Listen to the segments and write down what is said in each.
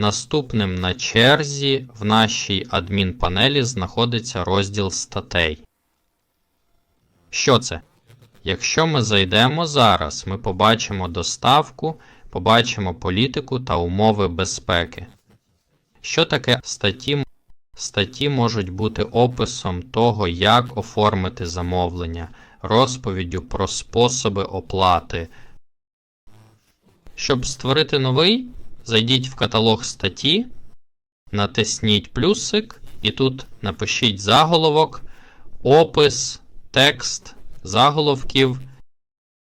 Наступним на черзі в нашій адмінпанелі знаходиться розділ статей. Що це? Якщо ми зайдемо зараз, ми побачимо доставку, побачимо політику та умови безпеки. Що таке статті? Статті можуть бути описом того, як оформити замовлення, розповіддю про способи оплати. Щоб створити новий, зайдіть в каталог статті, натисніть плюсик і тут напишіть заголовок, опис, текст заголовків.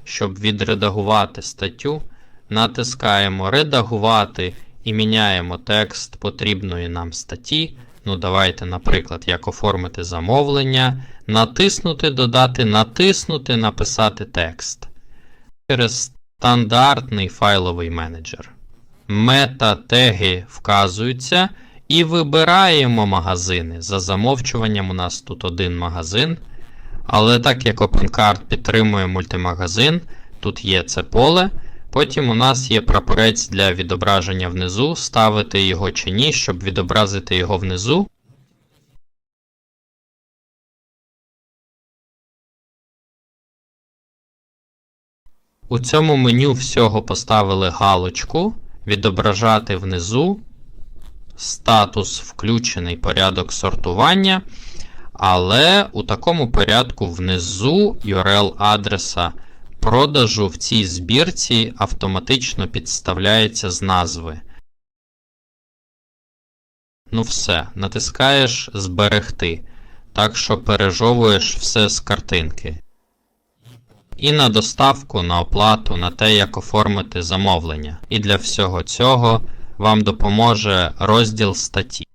Щоб відредагувати статтю, натискаємо Редагувати і міняємо текст потрібної нам статті. Ну, давайте, наприклад, як оформити замовлення, натиснути Додати, натиснути Написати текст. Через стандартний файловий менеджер. Мета-теги вказуються і вибираємо магазини. За замовчуванням у нас тут один магазин. Але так як OpenCard підтримує мультимагазин, тут є це поле. Потім у нас є прапорець для відображення внизу, ставити його чи ні, щоб відобразити його внизу. У цьому меню всього поставили галочку, відображати внизу, статус включений порядок сортування. Але у такому порядку внизу URL адреса продажу в цій збірці автоматично підставляється з назви. Ну все, натискаєш Зберегти. Так що пережовуєш все з картинки. І на доставку, на оплату, на те, як оформити замовлення. І для всього цього вам допоможе розділ статті.